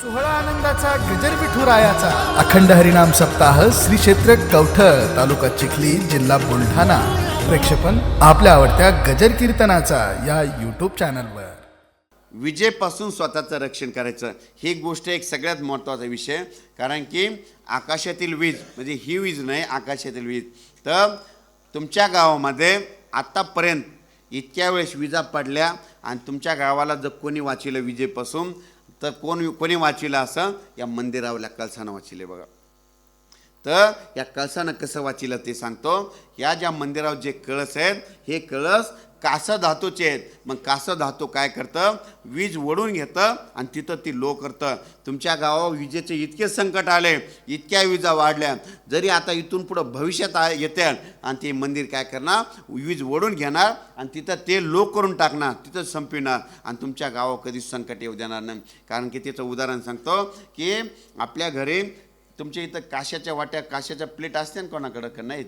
सोहळा आनंदाचा गजर विठुरायाचा अखंड हरिनाम सप्ताह श्री क्षेत्र कवठळ तालुका चिखली जिल्हा बुलढाणा. प्रेक्षेपण आपल्या आवडत्या गजर कीर्तनाचा या यूट्यूब चॅनलवर विजेपासून स्वतःचं रक्षण करायचं ही गोष्ट एक सगळ्यात महत्त्वाचा विषय. कारण की आकाशातील वीज म्हणजे ही वीज नाही आकाशातील वीज. तर तुमच्या गावामध्ये आत्तापर्यंत इतक्या वेळेस विजा पडल्या आणि तुमच्या गावाला जर कोणी वाचिलं विजेपासून तर कोण कोणी वाचिलं असं? या मंदिरावल्या कळसानं वाचिले बघा. तर या कळसानं कसं वाचिलं ते सांगतो. या ज्या मंदिरावर जे कळस आहेत हे कळस कासं धातूचे आहेत. मग कासं धातू काय करतं? वीज वडून घेतं आणि तिथं ती लो करतं. तुमच्या गावावर विजेचे इतके संकट आले इतक्या विजा वाढल्या. जरी आता इथून पुढं भविष्यात आ- येते आणि ते मंदिर काय करणार? वीज ओढून घेणार आणि तिथं ते लो करून टाकणार तिथं संपविणार. आणि तुमच्या गावावर कधीच संकट येऊ देणार नाही. कारण की त्याचं उदाहरण सांगतो की आपल्या घरी तुमच्या इथं काशाच्या वाट्या काशाच्या प्लेट असते ना कोणाकडं का? नाहीत?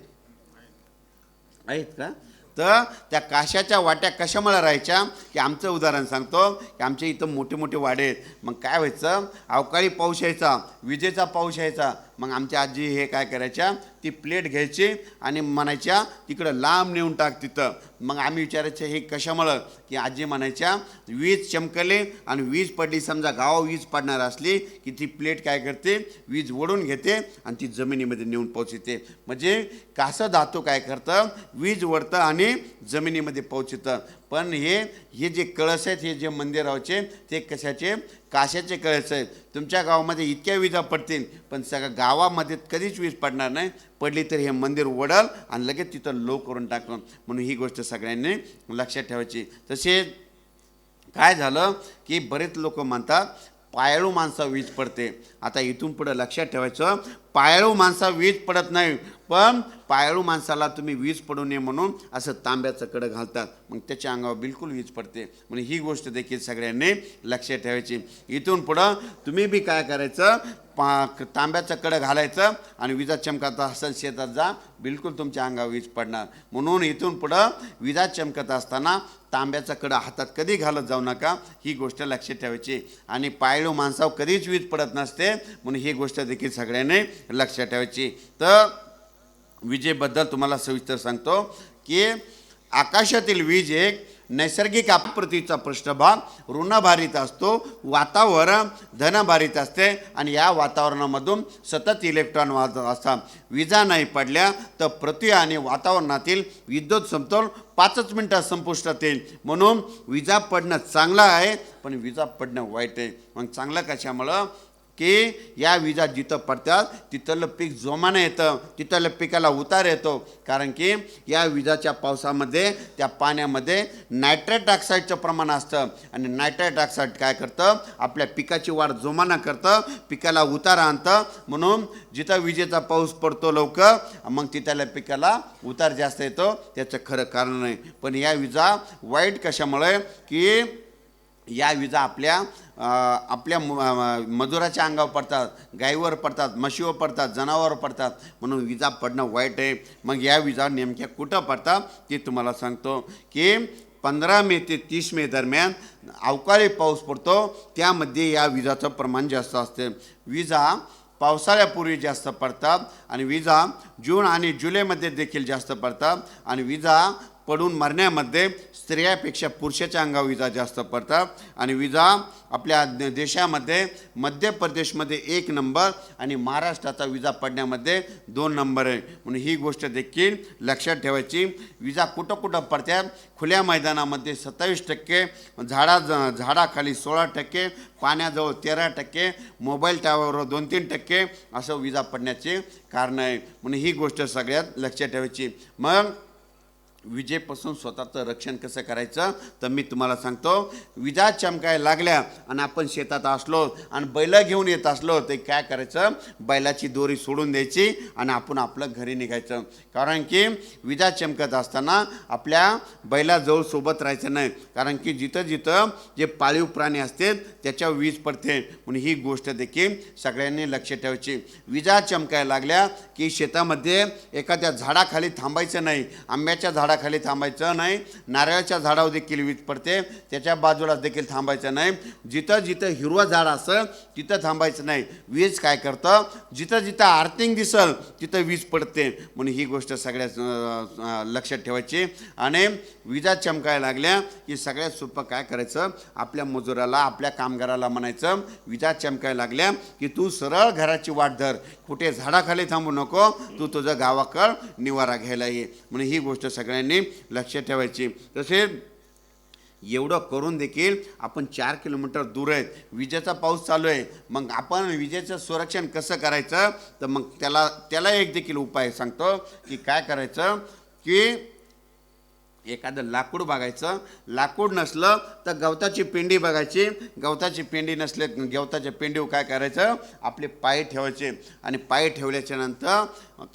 आहेत का? तर त्या काशाच्या वाट्या कशामुळे राहायच्या? की आमचं उदाहरण सांगतो की आमच्या इथं मोठे मोठे वाडे आहेत. मग काय व्हायचं? अवकाळी पाऊस यायचा विजेचा पाऊस यायचा. मग आमच्या आजी हे काय करायच्या? ती प्लेट घ्यायची आणि म्हणायच्या तिकडं लांब नेऊन टाक तिथं. मग आम्ही विचारायचं हे कशामुळं? की आजी म्हणायच्या वीज चमकले आणि वीज पडली समजा गावा वीज पडणार असली की ती प्लेट काय करते? वीज ओढून घेते आणि ती जमिनीमध्ये नेऊन पोचते म्हणजे कासं धातू काय करतं? वीज ओढतं आणि जमिनीमध्ये पोचतं पण हे हे जे कळस आहेत हे जे मंदिराचे ते कशाचे? काशाचे कळस आहेत. तुमच्या गावामध्ये इतक्या विजा पडतील पण सगळ्या गावामध्ये कधीच वीज पडणार नाही. पडली तर हे मंदिर ओढल आणि लगेच तिथं लो करून टाकलं. म्हणून ही गोष्ट सगळ्यांनी लक्षात ठेवायची. तसेच काय झालं की बरेच लोक म्हणतात पायाळू माणसा वीज पडते. आता इथून पुढं लक्षात ठेवायचं पायाळू माणसा वीज पडत नाही. पण पायाळू माणसाला तुम्ही वीज पडू नये म्हणून असं तांब्याचं कडं घालतात. मग त्याच्या अंगावर बिलकुल वीज पडते. म्हणजे ही गोष्ट देखील सगळ्यांनी लक्षात ठेवायची. इथून पुढं तुम्ही बी काय करायचं? पा तांब्याचं कडं घालायचं आणि विजा चमकत असेल शेतात जा. बिलकुल तुमच्या अंगावर वीज पडणार. म्हणून इथून पुढं विजा चमकत असताना तांब्याचा कडं हातात कधी घालत जाऊ नका? ही गोष्ट लक्षात ठेवायची. आणि पायळू माणसावर कधीच वीज पडत नसते. म्हणून ही गोष्ट देखील सगळ्यांनी लक्षात ठेवायची. तर विजेबद्दल तुम्हाला सविस्तर सांगतो की आकाशातील वीज एक नैसर्गिक आपत्तीचा पृष्ठभाग ऋणभारित असतो वातावरण धनभारित असते आणि या वातावरणामधून सतत इलेक्ट्रॉन वाहत असतात. विजा नाही पडल्या तर पृथ्वी आणि वातावरणातील विद्युत समतोल पाचच मिनटात संपुष्टात येईल. म्हणून विजा पडणं चांगलं आहे पण विजा पडणं वाईट आहे. मग चांगलं कशामुळं? की या विजा जिथं पडतात तिथलं पीक जोमानं येतं तिथल्या पिकाला उतार येतो. कारण की या विजाच्या पावसामध्ये त्या पाण्यामध्ये नायट्रेट ऑक्साईडचं प्रमाण असतं. आणि नायट्रेट ऑक्साईड काय करतं? आपल्या पिकाची वाढ जोमानं करतं पिकाला उतार आणतं. म्हणून जिथं विजेचा पाऊस पडतो लवकर मग तिथल्या पिकाला उतार जास्त येतो. त्याचं खरं कारण नाही. पण या विजा वाईट कशामुळे? की या विजा आपल्या आपल्या म- मजुराच्या अंगावर पडतात गाईवर पडतात म्हशीवर पडतात जनावर पडतात. म्हणून विजा पडणं वाईट आहे. मग या विजा नेमक्या कुठं पडतात ते तुम्हाला सांगतो की पंधरा मे ते तीस मे दरम्यान अवकाळी पाऊस पडतो. त्यामध्ये या विजाचं प्रमाण जास्त असते. विजा पावसाळ्यापूर्वी जास्त पडतात आणि विजा जून आणि जुलैमध्ये देखील जास्त पडतात. आणि विजा पडून मरण्यामध्ये स्त्रियापेक्षा पुरुषाच्या अंगावर विजा जास्त पडतात. आणि विजा आपल्या देशामध्ये मध्य प्रदेशमध्ये एक नंबर आणि महाराष्ट्राचा विजा पडण्यामध्ये दोन नंबर आहे. म्हणून ही गोष्ट देखील लक्षात ठेवायची. विजा कुठं कुठं पडतात खुल्या मैदानामध्ये सत्तावीस टक्के झाडा झाडाखाली सोळा टक्के पाण्याजवळ तेरा टक्के मोबाईल टावरवर दोन तीन टक्के असं विजा पडण्याचे कारण आहे. म्हणून ही गोष्ट सगळ्यात लक्षात ठेवायची. मग विजेपासून स्वतःचं रक्षण कसं करायचं तर मी तुम्हाला सांगतो. विजा चमकायला लागल्या आणि आपण शेतात असलो आणि बैल घेऊन येत असलो ते काय करायचं? बैलाची दोरी सोडून द्यायची आणि आपण आपलं घरी निघायचं. कारण की विजा चमकत असताना आपल्या बैलाजवळ सोबत राहायचं नाही. कारण की जिथं जिथं जे पाळीव प्राणी असते त्याच्यावर वीज पडते. म्हणून ही गोष्ट देखील सगळ्यांनी लक्ष ठेवायची. विजा चमकायला लागल्या की शेतामध्ये एखाद्या झाडाखाली थांबायचं नाही. आंब्याच्या झाडा झाडाखाली थांबायचं नाही. नारळाच्या झाडावर देखील वीज पडते. त्याच्या बाजूला देखील थांबायचं नाही. जिथं जिथं हिरवं झाड असेल तिथं थांबायचं नाही. वीज काय करतं? जिथं जिथं आर्थिंग दिसल तिथं वीज पडते. म्हणून ही गोष्ट सगळ्यात लक्षात ठेवायची. आणि विजा चमकायला लागल्या की सगळ्यात सोपं काय करायचं? आपल्या मजुराला आपल्या कामगाराला म्हणायचं विजा चमकायला लागल्या की तू सरळ घराची वाट धर. कुठे झाडाखाली थांबू नको. तू तुझं गावाकड निवारा घ्यायला ये. म्हणून ही गोष्ट सगळ्यांनी लक्षात ठेवायची. तसेच एवढं करून देखील आपण चार किलोमीटर दूर आहेत. विजेचा पाऊस चालू आहे. मग आपण विजेचं संरक्षण कसं करायचं? तर मग त्याला त्याला एक देखील उपाय सांगतो की काय करायचं? की एखादं लाकूड बघायचं लाकूड नसलं तर गवताची पेंडी बघायची गवताची पेंडी नसले गवताच्या पेंडीवर काय करायचं? आपले पाय ठेवायचे. आणि पाय ठेवल्याच्या नंतर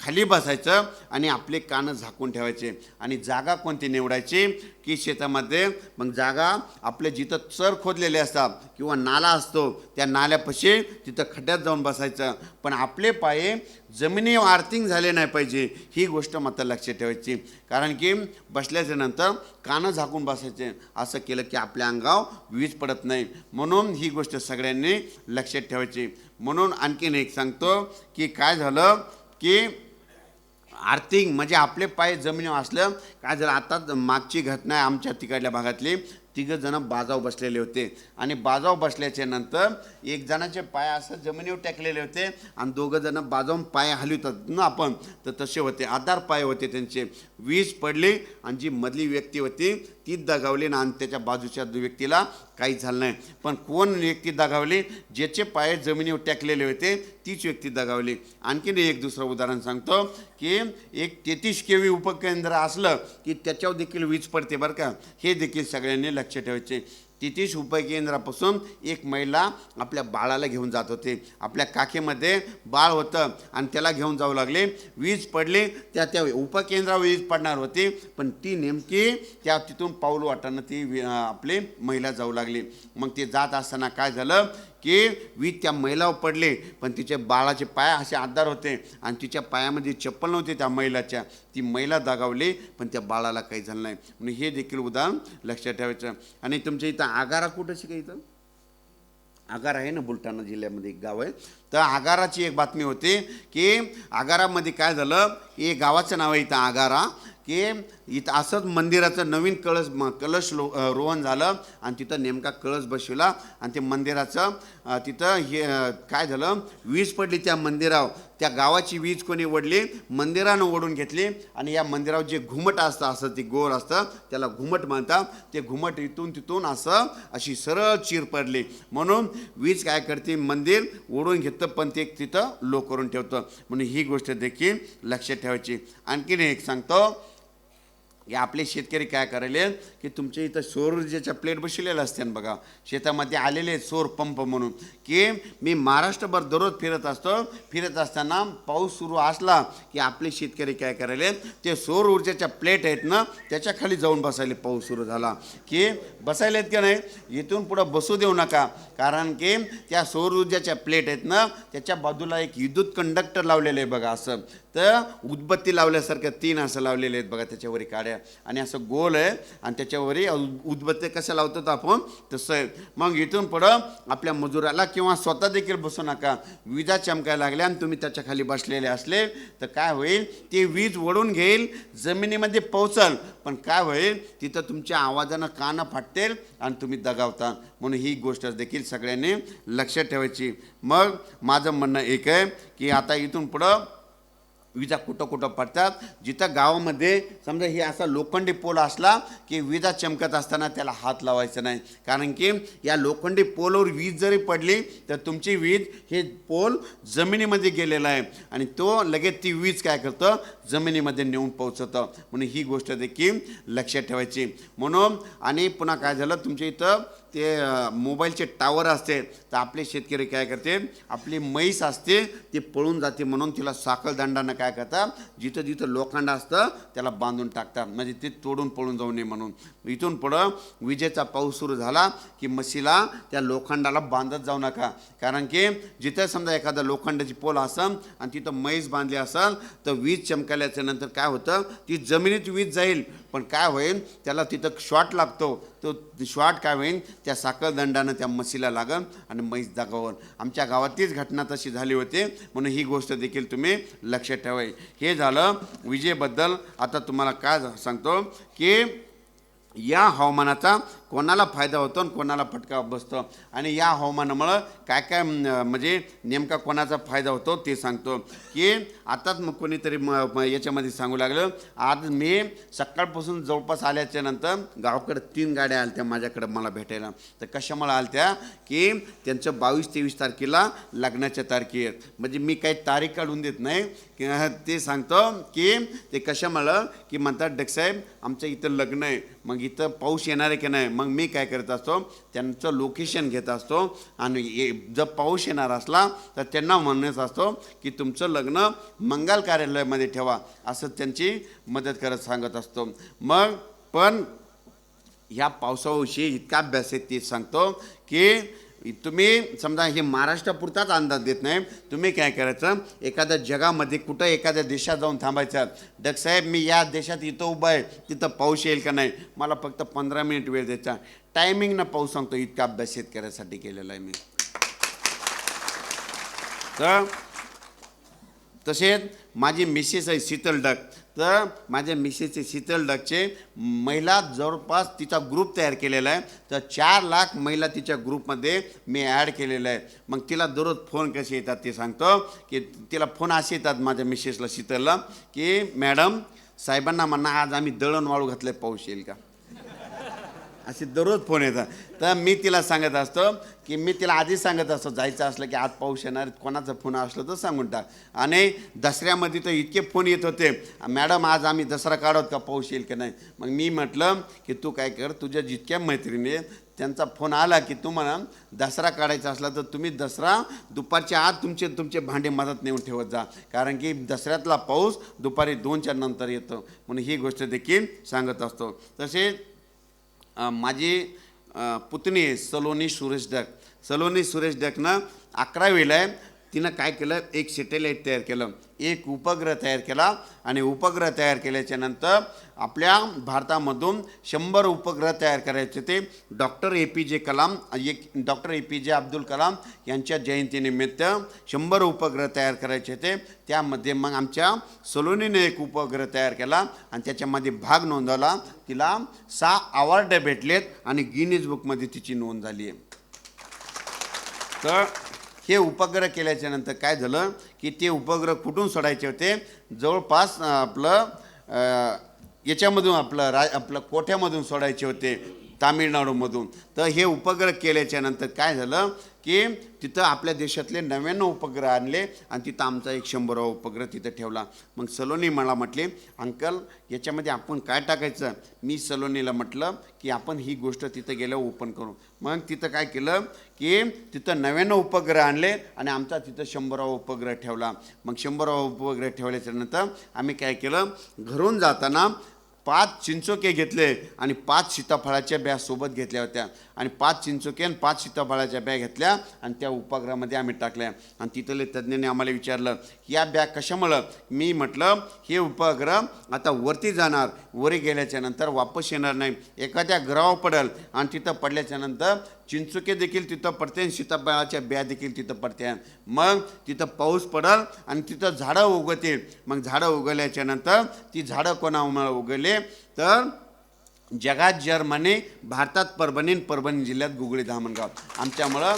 खाली बसायचं आणि आपले कानं झाकून ठेवायचे आणि जागा कोणती निवडायची? की शेतामध्ये मग जागा आपले जिथं चर खोदलेले असतात किंवा नाला असतो त्या नाल्यापाशी तिथं खड्ड्यात जाऊन बसायचं. पण आपले पाय जमिनीवर आर्थिंग झाले नाही पाहिजे ही गोष्ट मात्र लक्षात ठेवायची. कारण की बसल्याच्या नंतर कानं झाकून बसायचे. असं केलं की आपल्या अंगावर वीज पडत नाही. म्हणून ही गोष्ट सगळ्यांनी लक्षात ठेवायची. म्हणून आणखीन एक सांगतो की काय झालं? की आर्थिक म्हणजे आपले पाय जमिनीवर असलं काय झालं आता मागची घटना आहे आमच्या तिकडल्या भागातली. तिघंजणं बाजाव बसलेले होते. आणि बाजाव बसल्याच्या नंतर एक जणाचे पाय असं जमिनीवर टाकलेले होते आणि दोघं जणं बाजावून पाय हलवतात. ना आपण तर तसे होते. आधार पाय होते त्यांचे. वीज पडली आणि जी मधली व्यक्ती होती ती दगावली ना आणि त्याच्या बाजूच्या व्यक्तीला काहीच झालं नाही. पण कोण व्यक्ती दगावली? ज्याचे पाय जमिनीवर टाकलेले होते तीच व्यक्ती दगावली. आणखीन एक दुसरं उदाहरण सांगतो की एक तेहतीस केवी उपकेंद्र असलं की त्याच्यावर देखील वीज पडते बरं का? हे देखील सगळ्यांनी लक्ष ठेवायचे. तेहतीस उपकेंद्रापासून एक महिला आपल्या बाळाला घेऊन जात होते. आपल्या काखेमध्ये बाळ होतं आणि त्याला घेऊन जाऊ लागले. वीज पडली त्या त्या उपकेंद्रावर वीज पडणार होती. पण ती नेमकी त्या तिथून पाऊल वाटानं ती वि- आपली महिला जाऊ लागली. मग ते जात असताना काय झालं? की वीज त्या महिलावर पडले. पण तिचे बाळाचे पाय असे आधार होते आणि तिच्या पायामध्ये चप्पल नव्हती त्या महिलाच्या. ती महिला दगावली पण त्या बाळाला काही झालं नाही. म्हणून हे देखील उदाहरण लक्षात ठेवायचं. आणि तुमच्या इथं आगारा कुठं शिका इथं? आगार आहे ना बुलढाणा जिल्ह्यामध्ये एक गाव आहे. तर आगाराची एक बातमी होती की आगारामध्ये काय झालं? की गावाचं नाव आहे इथं आगारा. की इथं असंच मंदिराचं नवीन कळस म- कलश लो रोहन झालं आणि तिथं नेमका कळस बसविला. आणि ते मंदिराचं तिथं हे काय झालं? वीज पडली त्या मंदिरावर. त्या गावाची वीज कोणी ओढली? मंदिरानं ओढून घेतली. आणि या मंदिरावर जे घुमट असतं असं ते गोल असतं त्याला घुमट म्हणतात. ते घुमट इथून तिथून असं अशी सरळ चीर पडली. म्हणून वीज काय करते? मंदिर ओढून घेतं पण ते तिथं लो करून ठेवतं. म्हणून ही गोष्ट देखील लक्षात ठेवायची. आणखीन एक सांगतो हे आपले शेतकरी काय करायले? की तुमच्या इथं सौर ऊर्जेच्या प्लेट बसलेल्या असतात बघा शेतामध्ये आलेले आहेत सौर पंप म्हणून की मी महाराष्ट्रभर दररोज फिरत असतो फिरत असताना पाऊस सुरू असला की आपले शेतकरी काय करायले? ते सौर ऊर्जेच्या प्लेट आहेत ना त्याच्याखाली जाऊन बसायले पाऊस सुरू झाला. की बसायला आहेत का नाही? इथून पुढं बसू देऊ नका. कारण की त्या सौर ऊर्जेच्या प्लेट आहेत ना त्याच्या बाजूला एक विद्युत कंडक्टर लावलेलं आहे बघा असं. तर उदबत्ती लावल्यासारखं तीन असं लावलेले आहेत बघा त्याच्यावरी काड्या. आणि असं गोल आहे आणि त्याच्यावरी उद- उदबत्ती कसं लावतो आपण तसं मग इथून पुढं आपल्या मजुराला किंवा स्वतः देखील बसू नका. विजा चमकायला लागल्या आणि तुम्ही त्याच्याखाली बसलेले असले तर काय होईल? ते वीज वडून घेईल जमिनीमध्ये पोचल पण काय होईल? तिथं तुमच्या आवाजानं कानं फाटतील आणि तुम्ही दगावता. म्हणून ही गोष्ट देखील सगळ्यांनी लक्षात ठेवायची. मग माझं म्हणणं एक आहे की आता इथून पुढं विजा कुठं कुठं पडतात. जिथं गावामध्ये समजा हे असा लोखंडी पोल असला की विजा चमकत असताना त्याला हात लावायचा नाही. कारण की या लोखंडी पोलवर वीज जरी पडली तर तुमची वीज हे पोल जमिनीमध्ये गेलेला आहे. आणि तो लगेच ती वीज काय करतं? जमिनीमध्ये नेऊन पोहोचवतं. म्हणून ही गोष्ट देखील लक्षात ठेवायची. म्हणून आणि पुन्हा काय झालं? तुमच्या इथं ते मोबाईलचे टावर असते तर आपले शेतकरी काय करते आपली म्हैस असते ती पळून जाते म्हणून तिला साखळदंडानं काय करतात जिथं जिथं लोखंड असतं त्याला बांधून टाकतात. म्हणजे ते तोडून पळून जाऊ नये म्हणून. इथून पुढं विजेचा पाऊस सुरू झाला की म्हशीला त्या लोखंडाला बांधत जाऊ नका. कारण की जिथं समजा एखादा लोखंडाची पोल असेल आणि तिथं म्हैस बांधली असेल तर वीज चमकल्याच्या नंतर काय होतं ती जमिनीत वीज जाईल. पण काय होईल त्याला तिथं शॉट लागतो. तो शॉट काय होईल त्या साखळदंडानं त्या म्हशीला लागल आणि म्हैस दाखवून. आमच्या गावातलीच घटना तशी झाली होती. म्हणून ही गोष्ट देखील तुम्ही लक्षात ठेवाय हे झालं विजेबद्दल आता तुम्हाला काय सांगतो की या हवामानाचा कोणाला फायदा होतो आणि कोणाला फटका बसतो. आणि या हवामानामुळं काय काय म्हणजे नेमका कोणाचा फायदा होतो ते सांगतो. की आताच मग कोणीतरी म- याच्यामध्ये सांगू लागलं. आज मी सकाळपासून जवळपास आल्याच्यानंतर गावाकडे तीन गाड्या आल्या त्या माझ्याकडे मला भेटायला. तर कशामुळे आल्या की त्यांचं बावीस तेवीस तारखेला लग्नाच्या तारखे. आहेत म्हणजे मी काही तारीख काढून देत नाही. की ते सांगतो की ते कशामुळं? की म्हणतात डकसाहेब आमच्या इथं लग्न आहे. मग इथं पाऊस येणार आहे की नाही? मग मी काय करत असतो त्यांचं लोकेशन घेत असतो आणि ये- जर पाऊस येणार असला तर त्यांना म्हणत असतो की तुमचं लग्न मंगल कार्यालयामध्ये ठेवा असं त्यांची मदत करत सांगत असतो. मग पण ह्या पावसाविषयी इतका अभ्यास आहे ते सांगतो की तुम्ही समजा हे महाराष्ट्रापुरताच अंदाज देत नाही. तुम्ही काय करायचं? एखाद्या जगामध्ये कुठं एखाद्या देशात जाऊन थांबायचं. डग साहेब मी या देशात इथं उभा आहे. तिथं पाऊस येईल का नाही? मला फक्त पंधरा मिनिट वेळ द्यायचा. टायमिंगनं पाऊस सांगतो इतका अभ्यास शेतकऱ्यासाठी केलेला आहे मी. तर तसेच माझी मिसेस आहे शीतल डक. तर माझ्या मिसेसचे शीतल डकचे महिला जवळपास तिचा ग्रुप तयार केलेला आहे. तर चार लाख महिला तिच्या ग्रुपमध्ये मी ॲड केलेलं आहे. मग तिला दररोज फोन कसे येतात ते सांगतो. की तिला फोन असे येतात माझ्या मिसेसला शीतलला की मॅडम साहेबांना म्हणा आज आम्ही दळण वाळू घातलं पाऊस येईल का? असे दररोज फोन येतात. तर मी तिला सांगत असतो की मी तिला आधीच सांगत असतो जायचं असलं की आज पाऊस येणार कोणाचा फोन असलं तर सांगून टाक. आणि दसऱ्यामध्ये तर इतके फोन येत होते. मॅडम आज आम्ही दसरा काढत का पाऊस येईल की नाही? मग मी म्हटलं की तू काय कर तुझ्या जितक्या मैत्रिणी त्यांचा फोन आला की तुम्हाला दसरा काढायचा असला तर तुम्ही दसरा दुपारच्या आत तुमचे तुमचे भांडे मदत नेऊन ठेवत जा. कारण की दसऱ्यातला पाऊस दुपारी दोनच्या नंतर येतो. म्हणून ही गोष्ट देखील सांगत असतो. तसेच माझी पुतणी आहे सलोनी सुरेश डक सलोनी सुरेश डकनं अकरावीला आहे. तिनं काय केलं? एक सॅटेलाईट तयार केलं एक उपग्रह तयार केला आणि उपग्रह तयार केल्याच्यानंतर आपल्या भारतामधून शंभर उपग्रह तयार करायचे ते डॉक्टर ए पी जे कलाम एक डॉक्टर ए पी जे अब्दुल कलाम यांच्या जयंतीनिमित्त शंभर उपग्रह तयार करायचे ते त्यामध्ये मग आमच्या सलोनीने एक उपग्रह तयार केला आणि त्याच्यामध्ये भाग नोंदवला. तिला सहा अवॉर्ड भेटलेत आणि गिनीज बुकमध्ये तिची नोंद झाली आहे. तर हे उपग्रह केल्याच्यानंतर काय झालं की ते उपग्रह कुठून सोडायचे होते? जवळपास आपलं याच्यामधून आपलं रा आपलं कोठ्यामधून सोडायचे होते? तामिळनाडूमधून. तर हे उपग्रह केल्याच्यानंतर काय झालं की तिथं आपल्या देशातले नव्याण्णव उपग्रह आणले आणि तिथं आमचा एक शंभरावा उपग्रह तिथं ठेवला. मग सलोनी मला म्हटले अंकल याच्यामध्ये आपण काय टाकायचं? मी सलोनीला म्हटलं की आपण ही गोष्ट तिथं गेल्यावर ओपन करू. मग तिथं काय केलं की तिथं नव्याण्णव उपग्रह आणले आणि आमचा तिथं शंभरावा उपग्रह ठेवला. मग शंभरावा उपग्रह ठेवल्याच्यानंतर आम्ही काय केलं? घरून जाताना पाच चिंचोके घेतले आणि पाच सीताफळाच्या बॅ सोबत घेतल्या होत्या. आणि पाच चिंचोके आणि पाच सीताफळाच्या बॅ घेतल्या आणि त्या उपग्रहामध्ये आम्ही टाकल्या. आणि तिथले तज्ज्ञांनी आम्हाला विचारलं या बॅग कशामुळं? मी म्हटलं हे उपग्रह आता वरती जाणार वरी गेल्याच्यानंतर वापस येणार नाही. एखाद्या ग्रहावर पडेल आणि तिथं पडल्याच्या नंतर चिंचुके देखील तिथं पडते आणि सीताफळाच्या बिया देखील तिथं पडते. मग तिथं पाऊस पडल आणि तिथं झाडं उगतील. मग झाडं उगवल्याच्या नंतर ती झाडं कोणामुळे उगवले तर जगात जर्मनी भारतात परभणी आणि परभणी जिल्ह्यात गुगळी धामणगाव. आमच्यामुळं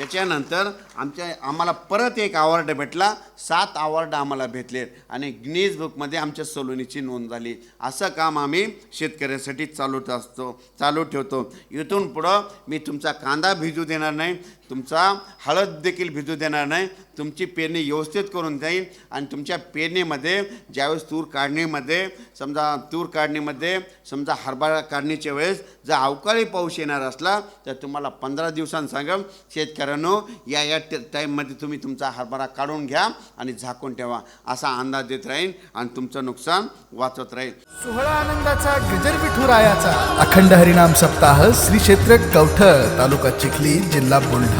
त्याच्यानंतर आमच्या आम्हाला परत एक अवॉर्ड भेटला. सात अवॉर्ड आम्हाला भेटले आणि गिनीज बुकमध्ये आमच्या सलोनीची नोंद झाली. असं काम आम्ही शेतकऱ्यासाठी चालू असतो चालू ठेवतो. इथून पुढं मी तुमचा कांदा भिजू देणार नाही. तुमचा हळद देखील भिजू देणार नाही. तुमची पेरणी व्यवस्थित करून जाईल आणि तुमच्या पेरणीमध्ये ज्यावेळेस तूर काढणीमध्ये समजा तूर काढणीमध्ये समजा हरभरा काढणीच्या वेळेस जर अवकाळी पाऊस येणार असला तर तुम्हाला पंधरा दिवसांत शेतकऱ्यांनो या या ट- टाईममध्ये तुम्ही तुमचा हरभरा काढून घ्या आणि झाकून ठेवा. असा अंदाज देत राहील आणि तुमचं नुकसान वाचत राहील. सोहळा आनंदाचा गजर विठुरायाचा अखंड हरिनाम सप्ताह श्री क्षेत्र कवठर तालुका चिखली जिल्हा बुलढाणा.